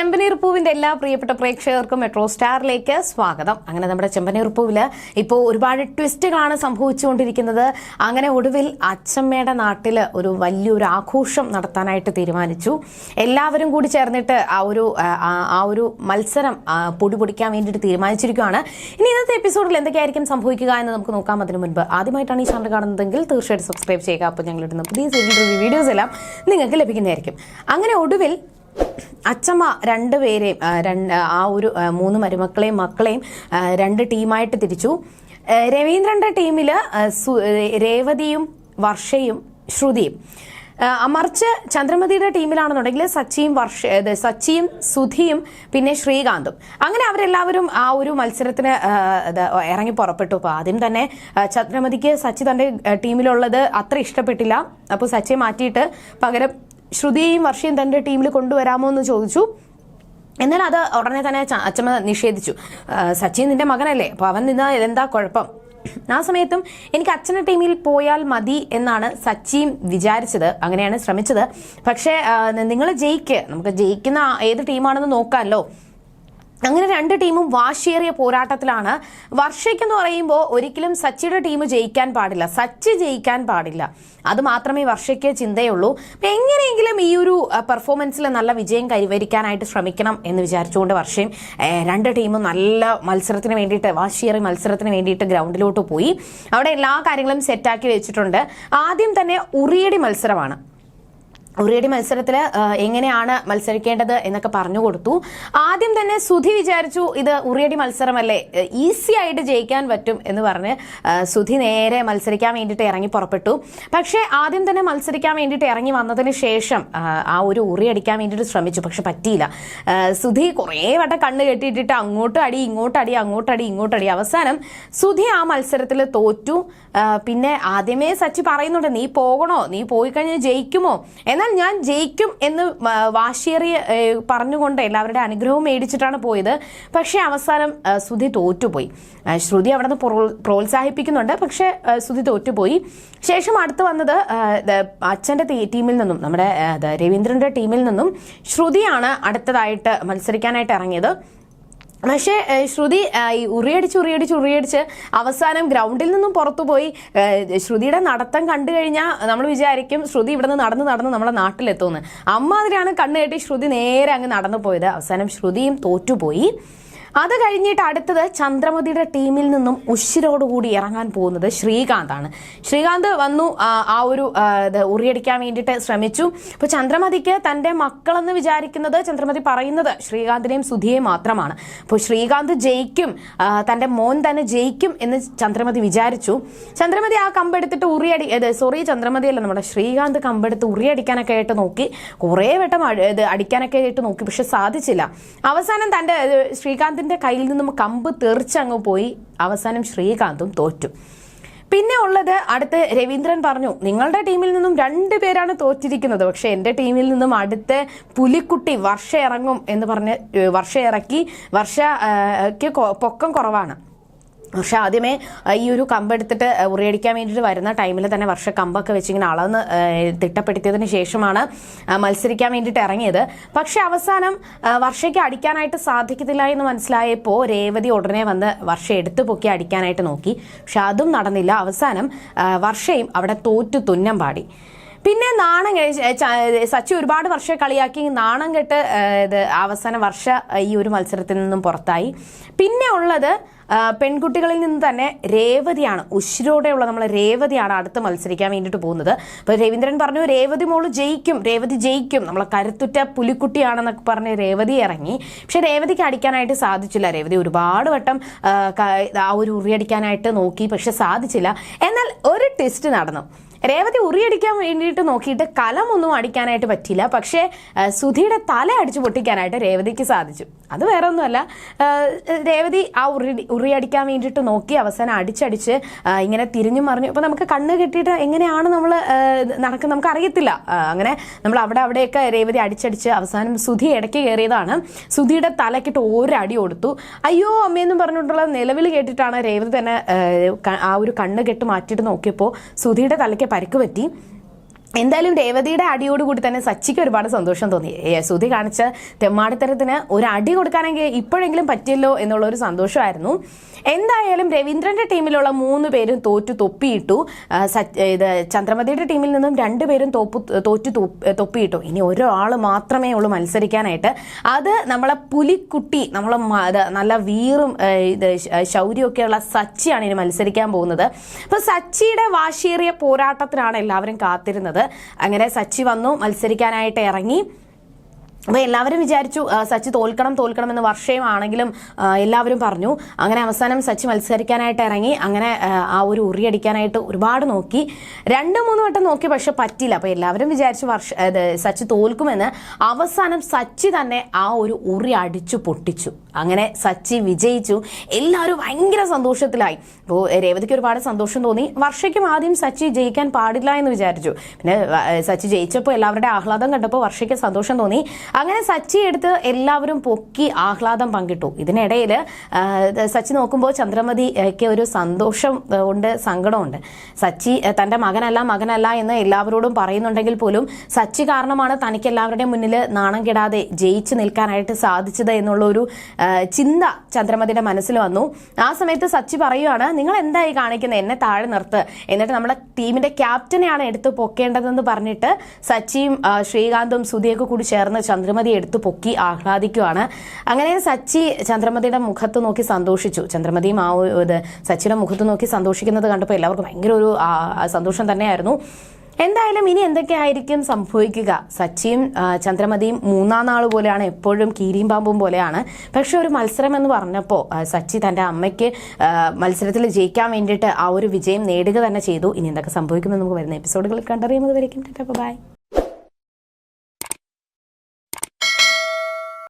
ചെമ്പനീർ പൂവിന്റെ എല്ലാ പ്രിയപ്പെട്ട പ്രേക്ഷകർക്കും മെട്രോ സ്റ്റാറിലേക്ക് സ്വാഗതം. അങ്ങനെ നമ്മുടെ ചെമ്പനീർ പൂവിൽ ഇപ്പോൾ ഒരുപാട് ട്വിസ്റ്റുകളാണ് സംഭവിച്ചുകൊണ്ടിരിക്കുന്നത്. അങ്ങനെ ഒടുവിൽ അച്ചമ്മയുടെ നാട്ടിൽ ഒരു വലിയൊരു ആഘോഷം നടത്താനായിട്ട് തീരുമാനിച്ചു. എല്ലാവരും കൂടി ചേർന്നിട്ട് ആ ഒരു ആ, ഒരു മത്സരം പൊടി പൊടിക്കാൻ വേണ്ടിയിട്ട് തീരുമാനിച്ചിരിക്കുകയാണ്. ഇനി ഇന്നത്തെ എപ്പിസോഡിൽ എന്തൊക്കെയായിരിക്കും സംഭവിക്കുക എന്ന് നമുക്ക് നോക്കാം അതിനു മുൻപ്. ആദ്യമായിട്ടാണ് ഈ ചാനൽ കാണുന്നതെങ്കിൽ തീർച്ചയായിട്ടും സബ്സ്ക്രൈബ് ചെയ്യുക. അപ്പോൾ ഞങ്ങളിടുന്ന പുതിയ സീരിയൽ വീഡിയോസ് എല്ലാം നിങ്ങൾക്ക് ലഭിക്കുന്നതായിരിക്കും. അങ്ങനെ ഒടുവിൽ അച്ചമ്മ രണ്ടുപേരെയും രണ്ട് ആ ഒരു മൂന്ന് മരുമക്കളെയും മക്കളെയും രണ്ട് ടീമായിട്ട് തിരിച്ചു. രവീന്ദ്രന്റെ ടീമിൽ രേവതിയും വർഷയും ശ്രുതിയും. മറിച്ച് ചന്ദ്രമതിയുടെ ടീമിലാണെന്നുണ്ടെങ്കിൽ സച്ചിയും വർഷ സച്ചിയും സുധിയും പിന്നെ ശ്രീകാന്തും. അങ്ങനെ അവരെല്ലാവരും ആ ഒരു മത്സരത്തിന് ഇറങ്ങി പുറപ്പെട്ടു. അപ്പോൾ ആദ്യം തന്നെ ചന്ദ്രമതിക്ക് സച്ചി തന്റെ ടീമിലുള്ളത് അത്ര ഇഷ്ടപ്പെട്ടില്ല. അപ്പോൾ സച്ചിയെ മാറ്റിയിട്ട് പകരം ശ്രുതിയെയും വർഷയും തന്റെ ടീമിൽ കൊണ്ടുവരാമോ എന്ന് ചോദിച്ചു. എന്നാൽ അത് ഉടനെ തന്നെ അച്ഛമ്മ നിഷേധിച്ചു. സച്ചിൻ നിന്റെ മകനല്ലേ? അപ്പോൾ അവൻ നിന്ന് എന്താ കുഴപ്പം? ആ സമയത്തും എനിക്ക് അച്ഛന്റെ ടീമിൽ പോയാൽ മതി എന്നാണ് സച്ചിൻ വിചാരിച്ചത്. അങ്ങനെയാണ് ശ്രമിച്ചത്. പക്ഷേ നിങ്ങൾ ജയിക്ക്. നമുക്ക് ജയിക്കുന്ന ഏത് ടീമാണെന്ന് നോക്കാമല്ലോ. അങ്ങനെ രണ്ട് ടീമും വാശിയേറിയ പോരാട്ടത്തിലാണ്. വർഷയ്ക്കെന്ന് പറയുമ്പോൾ ഒരിക്കലും സച്ചിയുടെ ടീം ജയിക്കാൻ പാടില്ല. സച്ചി ജയിക്കാൻ പാടില്ല. അത് മാത്രമേ വർഷയ്ക്ക് ചിന്തയുള്ളൂ. എങ്ങനെയെങ്കിലും ഈ ഒരു പെർഫോമൻസിൽ നല്ല വിജയം കൈവരിക്കാനായിട്ട് ശ്രമിക്കണം എന്ന് വിചാരിച്ചുകൊണ്ട് വർഷയും രണ്ട് ടീമും നല്ല മത്സരത്തിന് വേണ്ടിയിട്ട് വാശിയേറിയ മത്സരത്തിന് വേണ്ടിയിട്ട് ഗ്രൗണ്ടിലോട്ട് പോയി. അവിടെ എല്ലാ കാര്യങ്ങളും സെറ്റാക്കി വെച്ചിട്ടുണ്ട്. ആദ്യം തന്നെ ഉറിയടി മത്സരമാണ്. ഉറിയടി മത്സരത്തിൽ എങ്ങനെയാണ് മത്സരിക്കേണ്ടത് എന്നൊക്കെ പറഞ്ഞു കൊടുത്തു. ആദ്യം തന്നെ സുധി വിചാരിച്ചു ഇത് ഉറിയടി മത്സരമല്ലേ ഈസി ആയിട്ട് ജയിക്കാൻ പറ്റും എന്ന് പറഞ്ഞ് സുധി നേരെ മത്സരിക്കാൻ വേണ്ടിയിട്ട് ഇറങ്ങി പുറപ്പെട്ടു. പക്ഷേ ആദ്യം തന്നെ മത്സരിക്കാൻ വേണ്ടിയിട്ട് ഇറങ്ങി വന്നതിന് ശേഷം ആ, ഒരു ഉറി അടിക്കാൻ വേണ്ടിയിട്ട് ശ്രമിച്ചു പക്ഷെ പറ്റിയില്ല. സുധി കുറേ വട്ടം കണ്ണ് കെട്ടിയിട്ടിട്ട് അങ്ങോട്ടും അടി ഇങ്ങോട്ടടി അങ്ങോട്ടടി അങ്ങോട്ട് അടി ഇങ്ങോട്ട് അടി. അവസാനം സുധി ആ മത്സരത്തിൽ തോറ്റു. പിന്നെ ആദ്യമേ സച്ചി പറയുന്നുണ്ട് നീ പോകണോ? നീ പോയി കഴിഞ്ഞാൽ ജയിക്കുമോ? എന്നാൽ ഞാൻ ജയിക്കും എന്ന് വാശിയേറി പറഞ്ഞുകൊണ്ട് എല്ലാവരുടെ അനുഗ്രഹവും മേടിച്ചിട്ടാണ് പോയത്. പക്ഷേ അവസാനം ശ്രുതി തോറ്റുപോയി. ശ്രുതി അവിടെ നിന്ന് പ്രോത്സാഹിപ്പിക്കുന്നുണ്ട്. പക്ഷേ ശ്രുതി തോറ്റുപോയി. ശേഷം അടുത്ത് വന്നത് അച്ഛന്റെ ടീമിൽ നിന്നും നമ്മുടെ രവീന്ദ്രന്റെ ടീമിൽ നിന്നും ശ്രുതിയാണ് അടുത്തതായിട്ട് മത്സരിക്കാനായിട്ട് ഇറങ്ങിയത്. പക്ഷേ ശ്രുതി ഈ ഉറിയടിച്ച് ഉറിയടിച്ച് ഉറിയടിച്ച് അവസാനം ഗ്രൗണ്ടിൽ നിന്നും പുറത്തുപോയി ശ്രുതിയുടെ നടത്തം കണ്ടു കഴിഞ്ഞാൽ നമ്മൾ വിചാരിക്കും ശ്രുതി ഇവിടെ നിന്ന് നടന്ന് നടന്ന് നമ്മുടെ നാട്ടിലെത്തുമെന്ന്. അമ്മാതിരിയാണ് കണ്ണു കെട്ടി ശ്രുതി നേരെ അങ്ങ് നടന്നു പോയത്. അവസാനം ശ്രുതിയും തോറ്റുപോയി. അത് കഴിഞ്ഞിട്ട് അടുത്തത് ചന്ദ്രമതിയുടെ ടീമിൽ നിന്നും ഉശിരോടുകൂടി ഇറങ്ങാൻ പോകുന്നത് ശ്രീകാന്താണ്. ശ്രീകാന്ത് വന്നു ആ, ഒരു ഉറിയടിക്കാൻ വേണ്ടിയിട്ട് ശ്രമിച്ചു. അപ്പോൾ ചന്ദ്രമതിക്ക് തന്റെ മക്കളെന്ന് വിചാരിക്കുന്നത് ചന്ദ്രമതി പറയുന്നത് ശ്രീകാന്തിനെയും സുധിയെയും മാത്രമാണ്. അപ്പോൾ ശ്രീകാന്ത് ജയിക്കും തന്റെ മോൻ തന്നെ ജയിക്കും എന്ന് ചന്ദ്രമതി വിചാരിച്ചു. ചന്ദ്രമതി ആ കമ്പെടുത്തിട്ട് ഉറിയടി സോറി ചന്ദ്രമതി അല്ല നമ്മുടെ ശ്രീകാന്ത് കമ്പെടുത്ത് ഉറിയടിക്കാനൊക്കെ ആയിട്ട് നോക്കി. കുറേ വട്ടം അടിക്കാനൊക്കെ ആയിട്ട് നോക്കി പക്ഷെ സാധിച്ചില്ല. അവസാനം തന്റെ ഇത് ശ്രീകാന്തിന്റെ കയ്യിൽ നിന്നും കമ്പ് തെറിച്ചങ്ങ് പോയി. അവസാനം ശ്രീകാന്തും തോറ്റു. പിന്നെ ഉള്ളത് അടുത്ത് രവീന്ദ്രൻ പറഞ്ഞു നിങ്ങളുടെ ടീമിൽ നിന്നും രണ്ട് പേരാണ് തോറ്റിരിക്കുന്നത്. പക്ഷെ എന്റെ ടീമിൽ നിന്നും അടുത്ത് പുലിക്കുട്ടി വർഷ ഇറങ്ങും എന്ന് പറഞ്ഞ് വർഷ ഇറക്കി വർഷയ്ക്ക് പൊക്കം കുറവാണ്. പക്ഷെ ആദ്യമേ ഈ ഒരു കമ്പെടുത്തിട്ട് ഉറിയടിക്കാൻ വേണ്ടിയിട്ട് വരുന്ന ടൈമിൽ തന്നെ വർഷ കമ്പൊക്കെ വെച്ച് ഇങ്ങനെ അളന്ന് തിട്ടപ്പെടുത്തിയതിന് ശേഷമാണ് മത്സരിക്കാൻ വേണ്ടിയിട്ട് ഇറങ്ങിയത്. പക്ഷെ അവസാനം വർഷയ്ക്ക് അടിക്കാനായിട്ട് സാധിക്കത്തില്ല എന്ന് മനസ്സിലായപ്പോൾ രേവതി ഉടനെ വന്ന് വർഷ എടുത്തു പൊക്കി അടിക്കാനായിട്ട് നോക്കി. പക്ഷെ അതും നടന്നില്ല. അവസാനം വർഷയും അവിടെ തോറ്റു തുന്നം പാടി. പിന്നെ നാണം സച്ചി ഒരുപാട് വർഷം കളിയാക്കി. നാണം കെട്ട് ഇത് അവസാന വർഷ ഈ ഒരു മത്സരത്തിൽ നിന്നും പുറത്തായി. പിന്നെ ഉള്ളത് പെൺകുട്ടികളിൽ നിന്ന് തന്നെ രേവതിയാണ് ഉശിരോടെയുള്ള നമ്മൾ രേവതിയാണ് അടുത്ത് മത്സരിക്കാൻ വേണ്ടിയിട്ട് പോകുന്നത്. അപ്പോൾ രവീന്ദ്രൻ പറഞ്ഞു രേവതി മോൾ ജയിക്കും രേവതി ജയിക്കും. നമ്മളെ കരുത്തുറ്റ പുലിക്കുട്ടിയാണെന്നൊക്കെ പറഞ്ഞ് രേവതി ഇറങ്ങി. പക്ഷെ രേവതിക്ക് അടിക്കാനായിട്ട് സാധിച്ചില്ല. രേവതി ഒരുപാട് വട്ടം ആ, ഒരു ഉറിയടിക്കാനായിട്ട് നോക്കി പക്ഷെ സാധിച്ചില്ല. എന്നാൽ ഒരു ടെസ്റ്റ് നടന്നു. രേവതി ഉറിയടിക്കാൻ വേണ്ടിയിട്ട് നോക്കിയിട്ട് കലമൊന്നും അടിക്കാനായിട്ട് പറ്റിയില്ല. പക്ഷേ സുധിയുടെ തല അടിച്ചു പൊട്ടിക്കാനായിട്ട് രേവതിക്ക് സാധിച്ചു. അത് വേറെ ഒന്നുമല്ല രേവതി ആ ഉറി ഉറിയടിക്കാൻ വേണ്ടിയിട്ട് നോക്കി അവസാനം അടിച്ചടിച്ച് ഇങ്ങനെ തിരിഞ്ഞു മറിഞ്ഞു. അപ്പോൾ നമുക്ക് കണ്ണ് കെട്ടിയിട്ട് എങ്ങനെയാണ് നമ്മൾ നടക്കുന്നത് നമുക്ക് അറിയത്തില്ല അങ്ങനെ നമ്മൾ അവിടെ അവിടെയൊക്കെ രേവതി അടിച്ചടിച്ച് അവസാനം സുധി ഇടയ്ക്ക് കയറിയതാണ്. സുധിയുടെ തലക്കിട്ട് ഒരടി കൊടുത്തു. അയ്യോ അമ്മയെന്നും പറഞ്ഞിട്ടുള്ള നിലവിൽ കേട്ടിട്ടാണ് രേവതി തന്നെ ആ ഒരു കണ്ണ് കെട്ട് മാറ്റിയിട്ട് നോക്കിയപ്പോൾ സുധിയുടെ തലയ്ക്ക് പരിക്ക് പറ്റി. എന്തായാലും രേവതിയുടെ അടിയോടുകൂടി തന്നെ സച്ചിക്ക് ഒരുപാട് സന്തോഷം തോന്നി. ഏ, കാണിച്ച തെമ്മാടിത്തരത്തിന് ഒരു അടി കൊടുക്കാനെങ്കിൽ ഇപ്പോഴെങ്കിലും പറ്റിയല്ലോ എന്നുള്ള ഒരു സന്തോഷമായിരുന്നു. എന്തായാലും രവീന്ദ്രന്റെ ടീമിലുള്ള മൂന്ന് പേരും തോറ്റു തൊപ്പിയിട്ടു. ഇത് ചന്ദ്രമതിയുടെ ടീമിൽ നിന്നും രണ്ടുപേരും തോപ്പു തോറ്റു തൊപ്പ്- തൊപ്പിയിട്ടു. ഇനി ഒരാൾ മാത്രമേ ഉള്ളൂ മത്സരിക്കാനായിട്ട്. അത് നമ്മളെ പുലിക്കുട്ടി നമ്മളെ നല്ല വീറും ഇത് ശൗര്യമൊക്കെയുള്ള സച്ചിയാണ് ഇനി മത്സരിക്കാൻ പോകുന്നത്. അപ്പൊ സച്ചിയുടെ വാശിയേറിയ പോരാട്ടത്തിനാണ് എല്ലാവരും കാത്തിരുന്നത്. അങ്ങനെ സച്ചി വന്നു മത്സരിക്കാനായിട്ട് ഇറങ്ങി. അപ്പോൾ എല്ലാവരും വിചാരിച്ചു സച്ചി തോൽക്കണം തോൽക്കണം എന്ന് വർഷയുമാണെങ്കിലും എല്ലാവരും പറഞ്ഞു. അങ്ങനെ അവസാനം സച്ചി മത്സരിക്കാനായിട്ട് ഇറങ്ങി അങ്ങനെ ആ, ഒരു ഉറി അടിക്കാനായിട്ട് ഒരുപാട് നോക്കി. രണ്ട് മൂന്ന് വട്ടം നോക്കി പക്ഷെ പറ്റില്ല അപ്പോൾ എല്ലാവരും വിചാരിച്ചു വർഷ സച്ചി തോൽക്കുമെന്ന്. അവസാനം സച്ചി തന്നെ ആ ഒരു ഉറി അടിച്ചു പൊട്ടിച്ചു. അങ്ങനെ സച്ചി വിജയിച്ചു. എല്ലാവരും ഭയങ്കര സന്തോഷത്തിലായി. അപ്പോൾ രേവതിക്ക് ഒരുപാട് സന്തോഷം തോന്നി. വർഷയ്ക്കും ആദ്യം സച്ചി ജയിക്കാൻ പാടില്ല എന്ന് വിചാരിച്ചു. പിന്നെ സച്ചി ജയിച്ചപ്പോൾ എല്ലാവരുടെ ആഹ്ലാദം കണ്ടപ്പോൾ വർഷയ്ക്ക് സന്തോഷം തോന്നി. അങ്ങനെ സച്ചി എടുത്ത് എല്ലാവരും പൊക്കി ആഹ്ലാദം പങ്കിട്ടു. ഇതിനിടയിൽ സച്ചി നോക്കുമ്പോൾ ചന്ദ്രമതിക്ക് ഒരു സന്തോഷം ഉണ്ട് സങ്കടമുണ്ട്. സച്ചി തന്റെ മകനല്ല മകനല്ല എന്ന് എല്ലാവരോടും പറയുന്നുണ്ടെങ്കിൽ പോലും സച്ചി കാരണമാണ് തനിക്ക് എല്ലാവരുടെയും മുന്നിൽ നാണം കെടാതെ ജയിച്ചു നിൽക്കാനായിട്ട് സാധിച്ചത് എന്നുള്ള ഒരു ചിന്ത ചന്ദ്രമതിയുടെ മനസ്സിൽ വന്നു. ആ സമയത്ത് സച്ചി പറയുവാണ് നിങ്ങൾ എന്തായി കാണിക്കുന്നത് എന്നെ താഴെ നിർത്ത്. എന്നിട്ട് നമ്മുടെ ടീമിന്റെ ക്യാപ്റ്റനെയാണ് എടുത്ത് പൊക്കേണ്ടതെന്ന് പറഞ്ഞിട്ട് സച്ചിയും ശ്രീകാന്തും സുധിയൊക്കെ കൂടി ചേർന്ന് ചന്ദ്രമതി എടുത്തു പൊക്കി ആഹ്ലാദിക്കുവാണ്. അങ്ങനെ സച്ചി ചന്ദ്രമതിയുടെ മുഖത്ത് നോക്കി സന്തോഷിച്ചു. ചന്ദ്രമതിയും ആ ഇത് സച്ചിയുടെ മുഖത്ത് നോക്കി സന്തോഷിക്കുന്നത് കണ്ടപ്പോൾ എല്ലാവർക്കും ഭയങ്കര ഒരു സന്തോഷം തന്നെയായിരുന്നു. എന്തായാലും ഇനി എന്തൊക്കെയായിരിക്കും സംഭവിക്കുക? സച്ചിയും ചന്ദ്രമതിയും മൂന്നാം നാൾ പോലെയാണ് എപ്പോഴും കീരിയും പാമ്പും പോലെയാണ്. പക്ഷെ ഒരു മത്സരം എന്ന് പറഞ്ഞപ്പോൾ സച്ചി തന്റെ അമ്മയ്ക്ക് മത്സരത്തിൽ ജയിക്കാൻ വേണ്ടിയിട്ട് ആ ഒരു വിജയം നേടുക തന്നെ ചെയ്തു. ഇനി എന്തൊക്കെ സംഭവിക്കുമെന്ന് നമുക്ക് വരുന്ന എപ്പിസോഡുകളിൽ കണ്ടറിയുന്നത് വരയ്ക്കും. ബൈ.